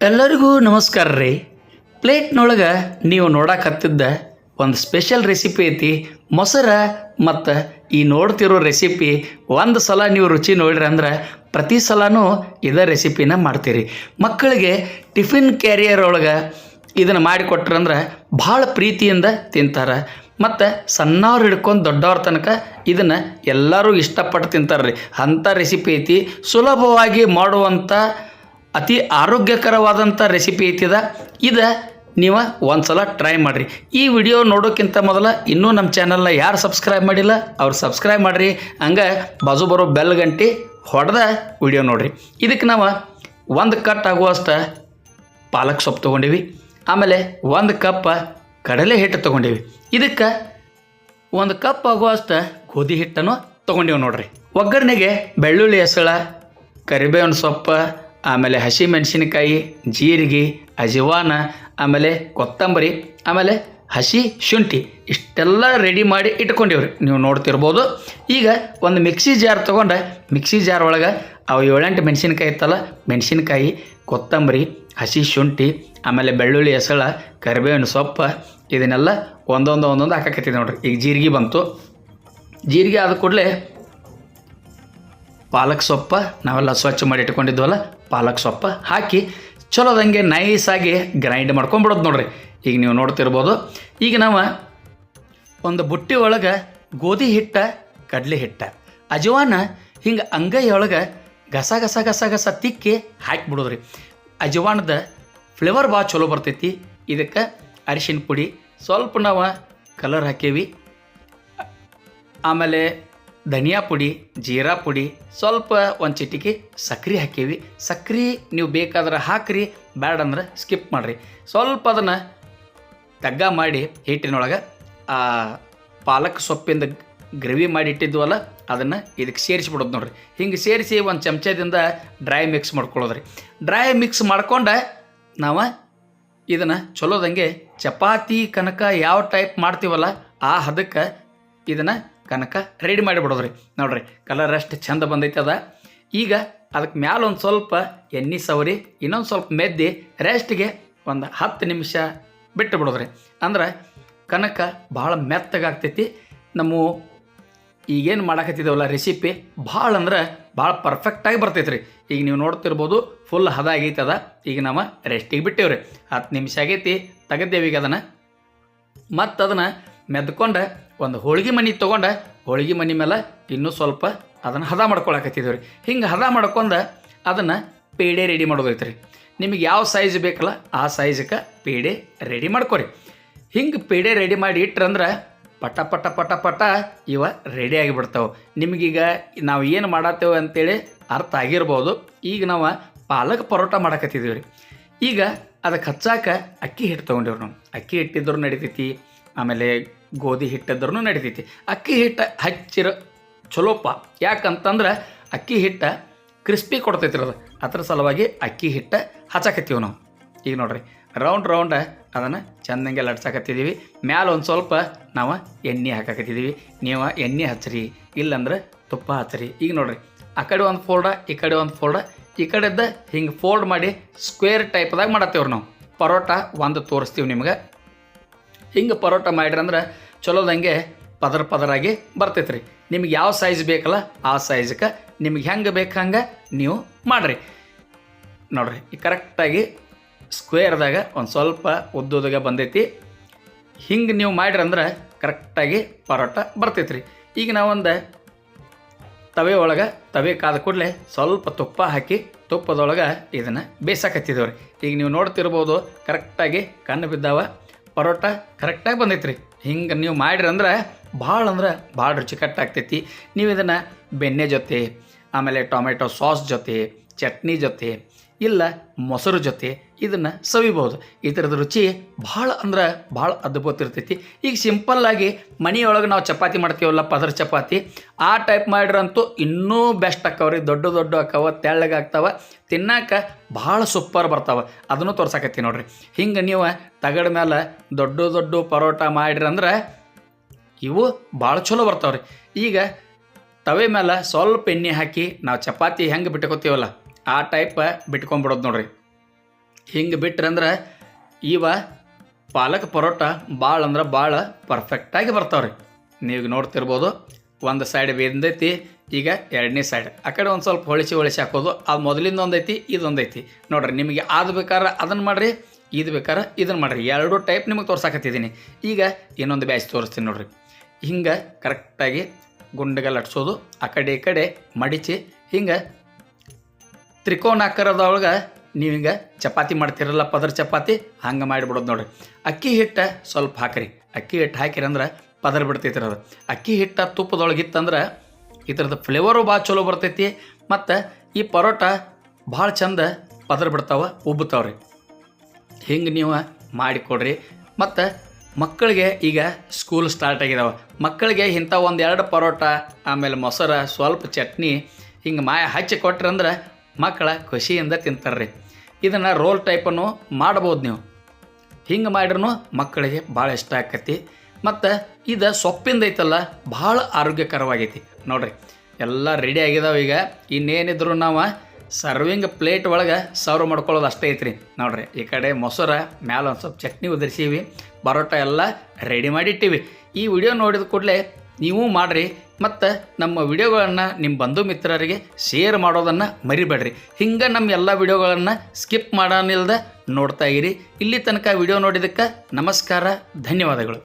ಎಲ್ಲರಿಗೂ ನಮಸ್ಕಾರ ರೀ. ಪ್ಲೇಟ್ನೊಳಗೆ ನೀವು ನೋಡಕತ್ತಿದ್ದ ಒಂದು ಸ್ಪೆಷಲ್ ರೆಸಿಪಿ ಐತಿ. ಮೊಸರ ಮತ್ತು ಈ ನೋಡ್ತಿರೋ ರೆಸಿಪಿ ಒಂದು ಸಲ ನೀವು ರುಚಿ ನೋಡ್ರಿ ಅಂದ್ರೆ ಪ್ರತಿ ಸಲನೂ ಇದೇ ರೆಸಿಪಿನ ಮಾಡ್ತೀರಿ. ಮಕ್ಕಳಿಗೆ ಟಿಫಿನ್ ಕ್ಯಾರಿಯರ್ ಒಳಗೆ ಇದನ್ನು ಮಾಡಿಕೊಟ್ರಂದ್ರೆ ಭಾಳ ಪ್ರೀತಿಯಿಂದ ತಿಂತಾರೆ. ಮತ್ತು ಸಣ್ಣವ್ರು ಹಿಡ್ಕೊಂಡು ದೊಡ್ಡವ್ರ ತನಕ ಇದನ್ನು ಎಲ್ಲರೂ ಇಷ್ಟಪಟ್ಟು ತಿಂತಾರೆ ರೀ ಅಂಥ ರೆಸಿಪಿ ಐತಿ. ಸುಲಭವಾಗಿ ಮಾಡುವಂಥ ಅತಿ ಆರೋಗ್ಯಕರವಾದಂಥ ರೆಸಿಪಿ ಐತಿದ. ಇದು ನೀವು ಒಂದು ಸಲ ಟ್ರೈ ಮಾಡಿರಿ. ಈ ವಿಡಿಯೋ ನೋಡೋಕ್ಕಿಂತ ಮೊದಲ ಇನ್ನೂ ನಮ್ಮ ಚಾನಲ್ನ ಯಾರು ಸಬ್ಸ್ಕ್ರೈಬ್ ಮಾಡಿಲ್ಲ, ಅವ್ರು ಸಬ್ಸ್ಕ್ರೈಬ್ ಮಾಡಿರಿ. ಹಂಗೆ ಬಾಜು ಬರೋ ಬೆಲ್ ಗಂಟೆ ಹೊಡೆದ ವಿಡಿಯೋ ನೋಡಿರಿ. ಇದಕ್ಕೆ ನಾವು ಒಂದು ಕಟ್ ಆಗುವಷ್ಟು ಪಾಲಕ್ ಸೊಪ್ಪು ತೊಗೊಂಡಿವಿ. ಆಮೇಲೆ ಒಂದು ಕಪ್ ಕಡಲೆ ಹಿಟ್ಟು ತೊಗೊಂಡೀವಿ. ಇದಕ್ಕೆ ಒಂದು ಕಪ್ ಆಗುವಷ್ಟು ಗೋಧಿ ಹಿಟ್ಟನ್ನು ತೊಗೊಂಡಿವಿ ನೋಡಿರಿ. ಒಗ್ಗರಣೆಗೆ ಬೆಳ್ಳುಳ್ಳಿ ಹೆಸಳ, ಕರಿಬೇವಿನ ಸೊಪ್ಪು ಆಮೇಲೆ ಹಸಿ ಮೆಣಸಿನಕಾಯಿ, ಜೀರಿಗೆ, ಅಜವಾನ, ಆಮೇಲೆ ಕೊತ್ತಂಬರಿ, ಆಮೇಲೆ ಹಸಿ ಶುಂಠಿ ಇಷ್ಟೆಲ್ಲ ರೆಡಿ ಮಾಡಿ ಇಟ್ಕೊಂಡಿವ್ರಿ. ನೀವು ನೋಡ್ತಿರ್ಬೋದು. ಈಗ ಒಂದು ಮಿಕ್ಸಿ ಜಾರ್ ತೊಗೊಂಡು ಮಿಕ್ಸಿ ಜಾರ್ ಒಳಗೆ ಅವು ಏಳೆಂಟು ಮೆಣಸಿನಕಾಯಿ ಇತ್ತಲ್ಲ, ಮೆಣಸಿನಕಾಯಿ, ಕೊತ್ತಂಬರಿ, ಹಸಿ ಶುಂಠಿ, ಆಮೇಲೆ ಬೆಳ್ಳುಳ್ಳಿ ಹೆಸಳ, ಕರಿಬೇವಿನ ಸೊಪ್ಪು, ಇದನ್ನೆಲ್ಲ ಒಂದೊಂದು ಒಂದೊಂದು ಹಾಕಕತ್ತಿದೆ ನೋಡ್ರಿ. ಈಗ ಜೀರಿಗೆ ಬಂತು. ಜೀರಿಗೆ ಆದ ಕೂಡಲೇ ಪಾಲಕ್ ಸೊಪ್ಪು ನಾವೆಲ್ಲ ಸ್ವಚ್ಛ ಮಾಡಿ ಇಟ್ಕೊಂಡಿದ್ವಲ್ಲ ಪಾಲಕ್ ಸೊಪ್ಪು ಹಾಕಿ ಚಲೋದಂಗೆ ನೈಸಾಗಿ ಗ್ರೈಂಡ್ ಮಾಡ್ಕೊಂಬಿಡೋದು ನೋಡ್ರಿ. ಈಗ ನೀವು ನೋಡ್ತಿರ್ಬೋದು, ಈಗ ನಾವು ಒಂದು ಬುಟ್ಟಿ ಒಳಗೆ ಗೋಧಿ ಹಿಟ್ಟ, ಕಡಲೆ ಹಿಟ್ಟ, ಅಜವಾನ ಹಿಂಗೆ ಅಂಗೈ ಒಳಗೆ ಗಸ ಗಸ ಗಸ ಗಸ ತಿಕ್ಕಿ ಹಾಕಿಬಿಡೋದ್ರಿ. ಅಜವಾನದ ಫ್ಲೇವರ್ ಭಾಳ ಚಲೋ ಬರ್ತೈತಿ. ಇದಕ್ಕೆ ಅರಿಶಿನ ಪುಡಿ ಸ್ವಲ್ಪ ನಾವು ಕಲರ್ ಹಾಕೇವಿ. ಆಮೇಲೆ ಧನಿಯಾ ಪುಡಿ, ಜೀರಾ ಪುಡಿ ಸ್ವಲ್ಪ ಒಂದು ಚಿಟಿಕೆ ಸಕ್ರೆ ಹಾಕೀವಿ. ಸಕ್ರೆ ನೀವು ಬೇಕಾದ್ರೆ ಹಾಕ್ರಿ ಬ್ಯಾಡ ಅಂದ್ರೆ ಸ್ಕಿಪ್ ಮಾಡಿರಿ. ಸ್ವಲ್ಪ ಅದನ್ನು ತಗ್ಗ ಮಾಡಿ ಹಿಟ್ಟಿನೊಳಗೆ, ಆ ಪಾಲಕ್ ಸೊಪ್ಪಿಂದ ಗ್ರೇವಿ ಮಾಡಿ ಇಟ್ಟಿದ್ವಲ್ಲ, ಅದನ್ನು ಇದಕ್ಕೆ ಸೇರಿಸ್ಬಿಡೋದು ನೋಡ್ರಿ. ಹಿಂಗೆ ಸೇರಿಸಿ ಒಂದು ಚಮಚದಿಂದ ಡ್ರೈ ಮಿಕ್ಸ್ ಮಾಡ್ಕೊಳ್ಳೋದ್ರಿ. ಡ್ರೈ ಮಿಕ್ಸ್ ಮಾಡ್ಕೊಂಡು ನಾವು ಇದನ್ನು ಚಲೋದಂಗೆ ಚಪಾತಿ, ಕನಕ ಯಾವ ಟೈಪ್ ಮಾಡ್ತೀವಲ್ಲ, ಆ ಹದಕ್ಕೆ ಇದನ್ನು ಕನಕ ರೆಡಿ ಮಾಡಿಬಿಡೋದ್ರಿ ನೋಡ್ರಿ ಕಲರ್ ಅಷ್ಟು ಚೆಂದ ಬಂದೈತೆ ಅದ. ಈಗ ಅದಕ್ಕೆ ಮ್ಯಾಲ ಒಂದು ಸ್ವಲ್ಪ ಎಣ್ಣೆ ಸವರಿ, ಇನ್ನೊಂದು ಸ್ವಲ್ಪ ಮೆದ್ದಿ ರೆಸ್ಟ್ಗೆ ಒಂದು ಹತ್ತು ನಿಮಿಷ ಬಿಟ್ಟು ಬಿಡೋದ್ರಿ. ಅಂದ್ರೆ ಕನಕ ಭಾಳ ಮೆತ್ತಗಾಗ್ತೈತಿ ನಮ್ಮ ಈಗೇನು ಮಾಡಾಕತ್ತಿದ್ದೇವಲ್ಲ ರೆಸಿಪಿ ಭಾಳ ಅಂದ್ರೆ ಭಾಳ ಪರ್ಫೆಕ್ಟಾಗಿ ಬರ್ತೈತೆ ರೀ ಈಗ ನೀವು ನೋಡ್ತಿರ್ಬೋದು ಫುಲ್ ಹದ ಆಗೈತದ ಈಗ ನಾವು ರೆಸ್ಟಿಗೆ ಬಿಟ್ಟೇವ್ರಿ. ಹತ್ತು ನಿಮಿಷ ಆಗೈತಿ, ತೆಗೆದೇವಿ ಈಗ ಅದನ್ನು. ಮತ್ತು ಅದನ್ನು ಮೆದ್ಕೊಂಡು ಒಂದು ಹೋಳಿಗೆ ಮನೆ ತೊಗೊಂಡು ಹೋಳಿಗೆ ಮನೆ ಮೇಲೆ ಇನ್ನೂ ಸ್ವಲ್ಪ ಅದನ್ನು ಹದ ಮಾಡ್ಕೊಳಕತ್ತಿದ್ದೇವೆ ರೀ. ಹಿಂಗೆ ಹದ ಮಾಡ್ಕೊಂಡು ಅದನ್ನು ಪೇಡೆ ರೆಡಿ ಮಾಡೋದೈತೆ ರೀ. ನಿಮಗೆ ಯಾವ ಸೈಜ್ ಬೇಕಲ್ಲ ಆ ಸೈಜಕ್ಕೆ ಪೇಡೆ ರೆಡಿ ಮಾಡ್ಕೊರಿ. ಹಿಂಗೆ ಪೇಡೆ ರೆಡಿ ಮಾಡಿ ಇಟ್ರಂದ್ರೆ ಪಟ ಪಟ ಪಟ ಪಟ ಇವ ರೆಡಿ ಆಗಿಬಿಡ್ತಾವೆ. ನಿಮಗೀಗ ನಾವು ಏನು ಮಾಡತ್ತೇವೆ ಅಂತೇಳಿ ಅರ್ಥ ಆಗಿರ್ಬೋದು. ಈಗ ನಾವು ಪಾಲಕ್ ಪರೋಟ ಮಾಡಕತ್ತಿದ್ದೀವಿ ರೀ. ಈಗ ಅದಕ್ಕೆ ಹಚ್ಚಾಕ ಅಕ್ಕಿ ಹಿಟ್ಟು ತೊಗೊಂಡಿವ್ರಿ ನಾವು. ಅಕ್ಕಿ ಹಿಟ್ಟಿದ್ರು ನಡಿತೈತಿ ಆಮೇಲೆ ಗೋಧಿ ಹಿಟ್ಟದ್ರೂ ನಡಿತೈತಿ. ಅಕ್ಕಿ ಹಿಟ್ಟು ಹಚ್ಚಿರೋ ಚಲೋಪ್ಪ ಯಾಕಂತಂದ್ರೆ ಅಕ್ಕಿ ಹಿಟ್ಟ ಕ್ರಿಸ್ಪಿ ಕೊಡ್ತೈತಿ ಅದು. ಅದ್ರ ಸಲುವಾಗಿ ಅಕ್ಕಿ ಹಿಟ್ಟ ಹಚ್ಚಾಕತ್ತೀವಿ ನಾವು. ಈಗ ನೋಡ್ರಿ ರೌಂಡ್ ರೌಂಡ್ ಅದನ್ನು ಚೆಂದಂಗೆ ಲಡ್ಸಾಕತ್ತಿದ್ದೀವಿ ಮ್ಯಾಲ ಒಂದು ಸ್ವಲ್ಪ ನಾವು ಎಣ್ಣೆ ಹಾಕಾಕತ್ತಿದ್ದೀವಿ ನೀವು ಎಣ್ಣೆ ಹಚ್ಚಿರಿ ಇಲ್ಲಂದ್ರೆ ತುಪ್ಪ ಹಚ್ಚಿರಿ ಈಗ ನೋಡ್ರಿ, ಆ ಕಡೆ ಒಂದು ಫೋಲ್ಡ ಈ ಕಡೆ ಒಂದು ಫೋಲ್ಡ ಈ ಕಡೆದ ಹಿಂಗೆ ಫೋಲ್ಡ್ ಮಾಡಿ ಸ್ಕ್ವೇರ್ ಟೈಪ್ದಾಗ ಮಾಡತ್ತೇವ್ರಿ ನಾವು. ಪರೋಟ ಒಂದು ತೋರಿಸ್ತೀವಿ ನಿಮ್ಗೆ. ಹಿಂಗೆ ಪರೋಟ ಮಾಡ್ರಿ ಅಂದ್ರೆ ಚಲೋದಂಗೆ ಪದರ ಪದರಾಗಿ ಬರ್ತೈತೆ ರೀ ನಿಮ್ಗೆ ಯಾವ ಸೈಜ್ ಬೇಕಲ್ಲ ಆ ಸೈಜ್ಗೆ ನಿಮ್ಗೆ ಹೆಂಗೆ ಬೇಕು ಹಂಗೆ ನೀವು ಮಾಡಿರಿ. ನೋಡ್ರಿ, ಈ ಕರೆಕ್ಟಾಗಿ ಸ್ಕ್ವೇರ್ದಾಗ ಒಂದು ಸ್ವಲ್ಪ ಉದ್ದುದಾಗ ಬಂದೈತಿ. ಹಿಂಗೆ ನೀವು ಅಂದ್ರೆ ಕರೆಕ್ಟಾಗಿ ಪರೋಟ ಬರ್ತೈತೆ ರೀ ಈಗ ನಾವೊಂದು ತವೆ ಒಳಗೆ, ತವೆ ಕಾದ ಕೂಡಲೇ ಸ್ವಲ್ಪ ತುಪ್ಪ ಹಾಕಿ ತುಪ್ಪದೊಳಗೆ ಇದನ್ನು ಬೇಯಿಸಾಕತ್ತಿದ್ದೇವೆ ರೀ ಈಗ ನೀವು ನೋಡ್ತಿರ್ಬೋದು ಕರೆಕ್ಟಾಗಿ ಕಣ್ಣು ಬಿದ್ದಾವ. ಪರೋಟ ಕರೆಕ್ಟಾಗಿ ಬಂದೈತೆ ರೀ ಹಿಂಗೆ ನೀವು ಮಾಡಿರಿ ಅಂದ್ರೆ ಭಾಳ ಅಂದ್ರೆ ಭಾಳ ರುಚಿಕಟ್ಟಾಗ್ತೈತಿ ನೀವು ಇದನ್ನು ಬೆಣ್ಣೆ ಜೊತೆ, ಆಮೇಲೆ ಟೊಮೆಟೊ ಸಾಸ್ ಜೊತೆ, ಚಟ್ನಿ ಜೊತೆ, ಇಲ್ಲ ಮೊಸರು ಜೊತೆ ಇದನ್ನು ಸವಿಬೋದು ಇದರದ ರುಚಿ ಭಾಳ ಅಂದ್ರೆ ಭಾಳ ಅದ್ಭುತ ಇರ್ತೈತಿ ಈಗ ಸಿಂಪಲ್ಲಾಗಿ ಮನೆಯೊಳಗೆ ನಾವು ಚಪಾತಿ ಮಾಡ್ತೀವಲ್ಲ ಪದರ್ ಚಪಾತಿ, ಆ ಟೈಪ್ ಮಾಡಿರಂತೂ ಇನ್ನೂ ಬೆಸ್ಟ್ ಆಕ್ಕವ್ರಿ. ದೊಡ್ಡ ದೊಡ್ಡ ಆಕ್ಕವ, ತೆಳ್ಳಗೆ ಆಗ್ತಾವ ತಿನ್ನಕ್ಕೆ ಭಾಳ ಸೂಪರ್ ಬರ್ತಾವೆ. ಅದನ್ನು ತೋರ್ಸಾಕತ್ತಿ ನೋಡ್ರಿ. ಹಿಂಗೆ ನೀವು ತಗಡ ಮೇಲೆ ದೊಡ್ಡ ದೊಡ್ಡ ಪರೋಟ ಮಾಡಿರಂದ್ರೆ ಇವು ಭಾಳ ಚಲೋ ಬರ್ತಾವ್ರಿ. ಈಗ ತವೆ ಮೇಲೆ ಸ್ವಲ್ಪ ಎಣ್ಣೆ ಹಾಕಿ ನಾವು ಚಪಾತಿ ಹೆಂಗೆ ಬಿಟ್ಕೋತೀವಲ್ಲ, ಆ ಟೈಪ್ ಬಿಟ್ಕೊಂಡ್ಬಿಡೋದು ನೋಡ್ರಿ. ಹಿಂಗೆ ಬಿಟ್ರಂದ್ರೆ ಇವ ಪಾಲಕ್ ಪರೋಟ ಭಾಳ ಅಂದ್ರೆ ಭಾಳ ಪರ್ಫೆಕ್ಟಾಗಿ ಬರ್ತಾವೆ ರೀ ನೀವು ನೋಡ್ತಿರ್ಬೋದು, ಒಂದು ಸೈಡ್ ಬೇಂದೈತಿ, ಈಗ ಎರಡನೇ ಸೈಡ್ ಆ ಕಡೆ ಒಂದು ಸ್ವಲ್ಪ ಹೊಳಿಸಿ ಹೊಳಿಸಿ ಹಾಕೋದು ಅದು ಮೊದಲಿಂದ ಒಂದೈತಿ, ಇದೊಂದೈತಿ. ನೋಡ್ರಿ, ನಿಮಗೆ ಅದು ಬೇಕಾದ್ರೆ ಅದನ್ನು ಮಾಡಿರಿ ಇದು ಬೇಕಾದ್ರೆ ಇದನ್ನು ಮಾಡಿರಿ. ಎರಡು ಟೈಪ್ ನಿಮಗೆ ತೋರ್ಸಾಕತ್ತಿದ್ದೀನಿ ಈಗ ಇನ್ನೊಂದು ಬ್ಯಾಚ್ ತೋರಿಸ್ತೀನಿ ನೋಡ್ರಿ. ಹಿಂಗೆ ಕರೆಕ್ಟಾಗಿ ಗುಂಡಗೆ ಲಟ್ಸೋದು ಆ ಕಡೆ ಈ ಕಡೆ ಮಡಿಚಿ ಹಿಂಗೆ ತ್ರಿಕೋನ ಆಕಾರದೊಳಗೆ ನೀವು ಹಿಂಗೆ ಚಪಾತಿ ಮಾಡ್ತಿರಲ್ಲ ಪದರ್ ಚಪಾತಿ, ಹಂಗೆ ಮಾಡಿಬಿಡೋದು ನೋಡ್ರಿ. ಅಕ್ಕಿ ಹಿಟ್ಟು ಸ್ವಲ್ಪ ಹಾಕ್ರಿ. ಅಕ್ಕಿ ಹಿಟ್ಟು ಹಾಕಿರಂದ್ರೆ ಪದರ್ ಬಿಡ್ತೈತಿ ಅದು. ಅಕ್ಕಿ ಹಿಟ್ಟು ತುಪ್ಪದೊಳಗಿತ್ತಂದ್ರೆ ಈ ಇದ್ರದ್ದು ಫ್ಲೇವರು ಭಾಳ ಚಲೋ ಬರ್ತೈತಿ, ಮತ್ತು ಈ ಪರೋಟ ಭಾಳ ಚಂದ ಪದರ್ ಬಿಡ್ತಾವೆ ಉಬ್ಬುತ್ತಾವ್ರಿ ಹಿಂಗೆ ನೀವು ಮಾಡಿಕೊಡ್ರಿ. ಮತ್ತು ಮಕ್ಕಳಿಗೆ ಈಗ ಸ್ಕೂಲ್ ಸ್ಟಾರ್ಟ್ ಆಗಿದಾವೆ. ಮಕ್ಕಳಿಗೆ ಇಂಥ ಒಂದು ಎರಡು ಪರೋಟ, ಆಮೇಲೆ ಮೊಸರು, ಸ್ವಲ್ಪ ಚಟ್ನಿ ಹಿಂಗೆ ಮಾಯ ಹಚ್ಚಿ ಕೊಟ್ರಂದ್ರೆ ಮಕ್ಕಳ ಖುಷಿಯಿಂದ ತಿಂತಾರ್ರಿ. ಇದನ್ನು ರೋಲ್ ಟೈಪನ್ನು ಮಾಡ್ಬೋದು ನೀವು. ಹಿಂಗೆ ಮಾಡಿರೂ ಮಕ್ಕಳಿಗೆ ಭಾಳ ಇಷ್ಟ ಆಕತಿ. ಮತ್ತು ಇದು ಸೊಪ್ಪಿಂದ ಐತಲ್ಲ, ಭಾಳ ಆರೋಗ್ಯಕರವಾಗೈತಿ. ನೋಡ್ರಿ, ಎಲ್ಲ ರೆಡಿ ಆಗಿದಾವೆ ಈಗ. ಇನ್ನೇನಿದ್ರು ನಾವು ಸರ್ವಿಂಗ್ ಪ್ಲೇಟ್ ಒಳಗೆ ಸರ್ವ್ ಮಾಡ್ಕೊಳ್ಳೋದು ಅಷ್ಟೇ ಐತ್ರಿ. ನೋಡ್ರಿ, ಈ ಕಡೆ ಮೊಸರ, ಮ್ಯಾಲ ಒಂದು ಸ್ವಲ್ಪ ಚಟ್ನಿ ಉದುರಿಸೀವಿ. ಬರೋಟ ಎಲ್ಲ ರೆಡಿ ಮಾಡಿಟ್ಟಿವಿ. ಈ ವಿಡಿಯೋ ನೋಡಿದ ಕೂಡಲೇ ನೀವು ಮಾಡಿರಿ, ಮತ್ತು ನಮ್ಮ ವಿಡಿಯೋಗಳನ್ನು ನಿಮ್ಮ ಬಂಧು ಮಿತ್ರರಿಗೆ ಶೇರ್ ಮಾಡೋದನ್ನು ಮರಿಬೇಡ್ರಿ. ಹಿಂಗೆ ನಮ್ಮ ಎಲ್ಲ ವಿಡಿಯೋಗಳನ್ನು ಸ್ಕಿಪ್ ಮಾಡೋನಿಲ್ದ ನೋಡ್ತಾ ಇರಿ. ಇಲ್ಲಿ ತನಕ ವಿಡಿಯೋ ನೋಡಿದ್ದಕ್ಕೆ ನಮಸ್ಕಾರ, ಧನ್ಯವಾದಗಳು.